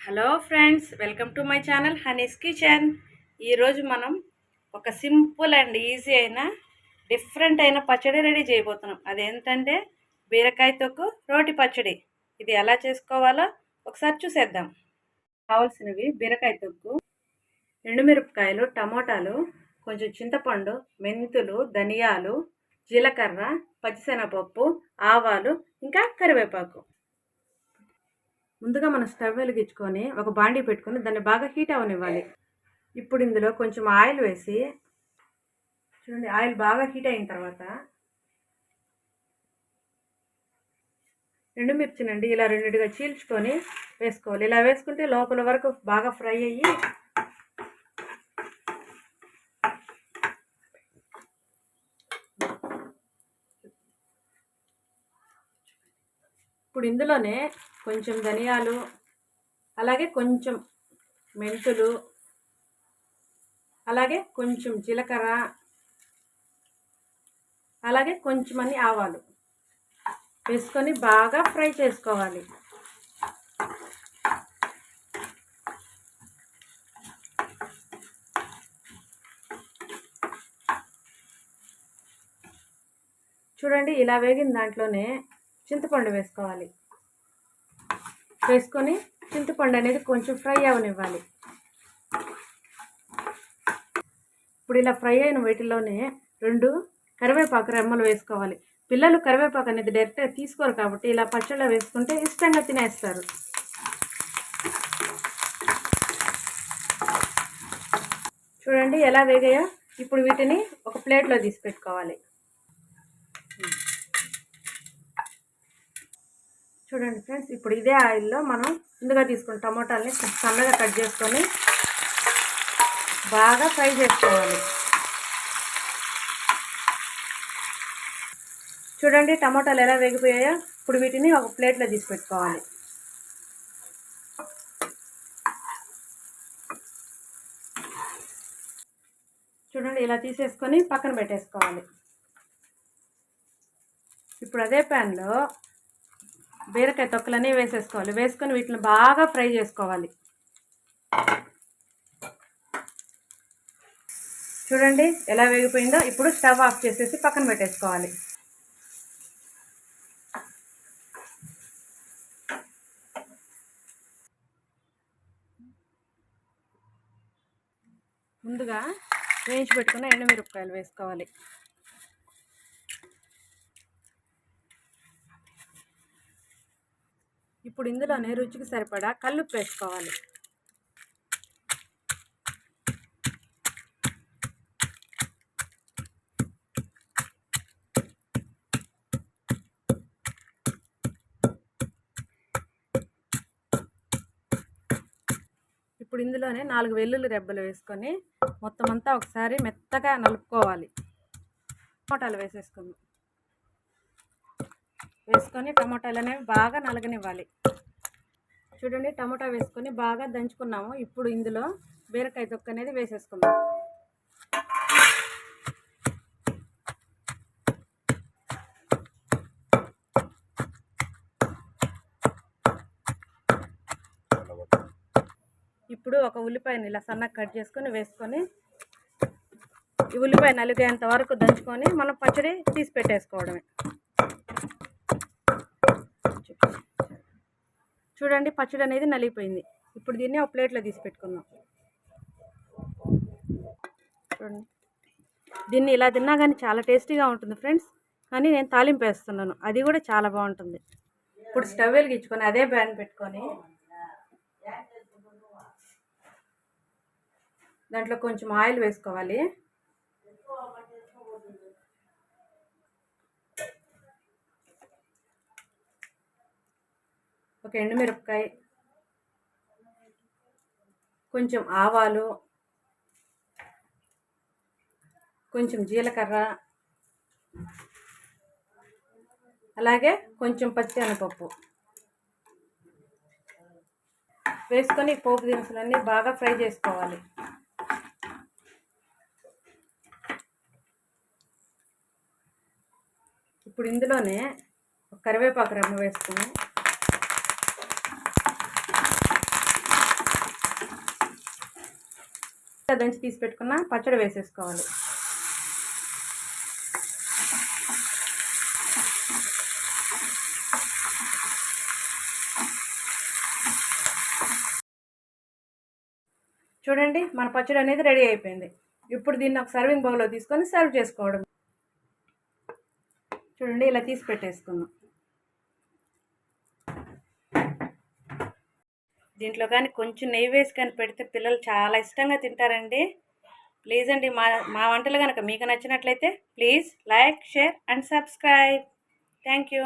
Hello friends welcome to my channel Honey's kitchen. ఈరోజు మనం ఒక సింపుల్ అండ్ ఈజీ అయిన డిఫరెంట్ అయిన పచ్చడి రెడీ చేయబోతున్నాం. అదేంటంటే బీరకాయ తొక్కు రోటి పచ్చడి. ఇది ఎలా చేసుకోవాలో ఒకసారి చూసేద్దాం. కావాల్సినవి బీరకాయ తొక్కు ఎండుమిరపకాయలు టమోటాలు కొంచెం చింతపండు మెంతులు ధనియాలు జీలకర్ర పచ్చిశనగపప్పు ఆవాలు ఇంకా కరివేపాకు. ముందుగా మనం స్టవ్ వెలిగించుకొని ఒక బాండీ పెట్టుకొని దాన్ని బాగా హీట్ అవనివ్వాలి. ఇప్పుడు ఇందులో కొంచెం ఆయిల్ వేసి చూడండి ఆయిల్ బాగా హీట్ అయిన తర్వాత ఎండుమిర్చినండి ఇలా రెండుగా చీల్చుకొని వేసుకోవాలి. ఇలా వేసుకుంటే లోపల వరకు బాగా ఫ్రై అయ్యి ఇప్పుడు ఇందులోనే కొంచెం ధనియాలు అలాగే కొంచెం మెంతులు అలాగే కొంచెం జీలకర్ర అలాగే కొంచెం అన్ని ఆవాలు వేసుకొని బాగా ఫ్రై చేసుకోవాలి. చూడండి ఇలా వేగిన దాంట్లోనే చింతపండు వేసుకోవాలి. వేసుకొని చింతపండు అనేది కొంచెం ఫ్రై అవనివ్వాలి. ఇప్పుడు ఇలా ఫ్రై అయిన వీటిలోనే రెండు కరివేపాకు రెమ్మలు వేసుకోవాలి. పిల్లలు కరివేపాకు అనేది డైరెక్ట్గా తీసుకోరు కాబట్టి ఇలా పచ్చళ్ళ వేసుకుంటే ఇష్టంగా తినేస్తారు. చూడండి ఎలా వేగాయో. ఇప్పుడు వీటిని ఒక ప్లేట్లో తీసి పెట్టుకోవాలి. చూడండి ఫ్రెండ్స్ ఇప్పుడు ఇదే ఆయిల్లో మనం ముందుగా తీసుకున్న టమోటాలని సన్నగా కట్ చేసుకొని బాగా ఫ్రై చేసుకోవాలి. చూడండి టమోటాలు ఎలా వేగిపోయాయో ఇప్పుడు వీటిని ఒక ప్లేట్లో తీసి పెట్టుకోవాలి. చూడండి ఇలా తీసేసుకొని పక్కన పెట్టేసుకోవాలి. ఇప్పుడు అదే ప్యాన్లో బీరకాయ తొక్కలన్నీ వేసేసుకోవాలి. వేసుకొని వీటిని బాగా ఫ్రై చేసుకోవాలి. చూడండి ఎలా వేగిపోయిందో. ఇప్పుడు స్టవ్ ఆఫ్ చేసేసి పక్కన పెట్టేసుకోవాలి. ముందుగా వేయించి పెట్టుకున్న ఎండుమిరపకాయలు వేసుకోవాలి. ఇప్పుడు ఇందులోనే రుచికి సరిపడా కల్లుప్పు వేసుకోవాలి ఇప్పుడు ఇందులోనే నాలుగు వెల్లుల్లి రెబ్బలు వేసుకొని మొత్తం అంతా ఒకసారి మెత్తగా నలుపుకోవాలి. టమాటాలు వేసేసుకుందాం. వేసుకొని టమాటాలు అనేవి బాగా నలగనివ్వాలి. చూడండి టమాటా వేసుకొని బాగా దంచుకున్నాము. ఇప్పుడు ఇందులో బీరకాయ తొక్క అనేది వేసేసుకుందాం. ఇప్పుడు ఒక ఉల్లిపాయని ఇలా సన్నగా కట్ చేసుకొని వేసుకొని ఈ ఉల్లిపాయ నలిగేంత వరకు దంచుకొని మనం పచ్చడి తీసి పెట్టేసుకోవడమే. చూడండి పచ్చడి అనేది నలిగిపోయింది. ఇప్పుడు దీన్ని ఒక ప్లేట్లో తీసి పెట్టుకుందాం. చూడండి. దీన్ని ఇలా తిన్నా కానీ చాలా టేస్టీగా ఉంటుంది ఫ్రెండ్స్. కానీ నేను తాలింపు వేస్తున్నాను. అది కూడా చాలా బాగుంటుంది. ఇప్పుడు స్టవ్ వెలిగించుకొని అదే బ్యాన్ పెట్టుకొని దాంట్లో కొంచెం ఆయిల్ వేసుకోవాలి. ఒక ఎండుమిరపకాయ కొంచెం ఆవాలు కొంచెం జీలకర్ర అలాగే కొంచెం పచ్చిశనగపప్పు వేసుకొని పోపు దినుసులన్నీ బాగా ఫ్రై చేసుకోవాలి. ఇప్పుడు ఇందులోనే కరివేపాకు రెమ్మ వేసుకుని దంచి తీసి పెట్టుకున్న పచ్చడి వేసేసుకోవాలి. చూడండి మన పచ్చడి అనేది రెడీ అయిపోయింది. ఇప్పుడు దీన్ని ఒక సర్వింగ్ బౌల్లో తీసుకొని సర్వ్ చేసుకోవడం. చూడండి ఇలా తీసి పెట్టేసుకుందాం. దీంట్లో కానీ కొంచెం నెయ్యి వేసి కానీ పెడితే పిల్లలు చాలా ఇష్టంగా తింటారండి. ప్లీజ్ అండి మా మా వంటలు కనుక మీకు నచ్చినట్లయితే please like share and subscribe. Thank you.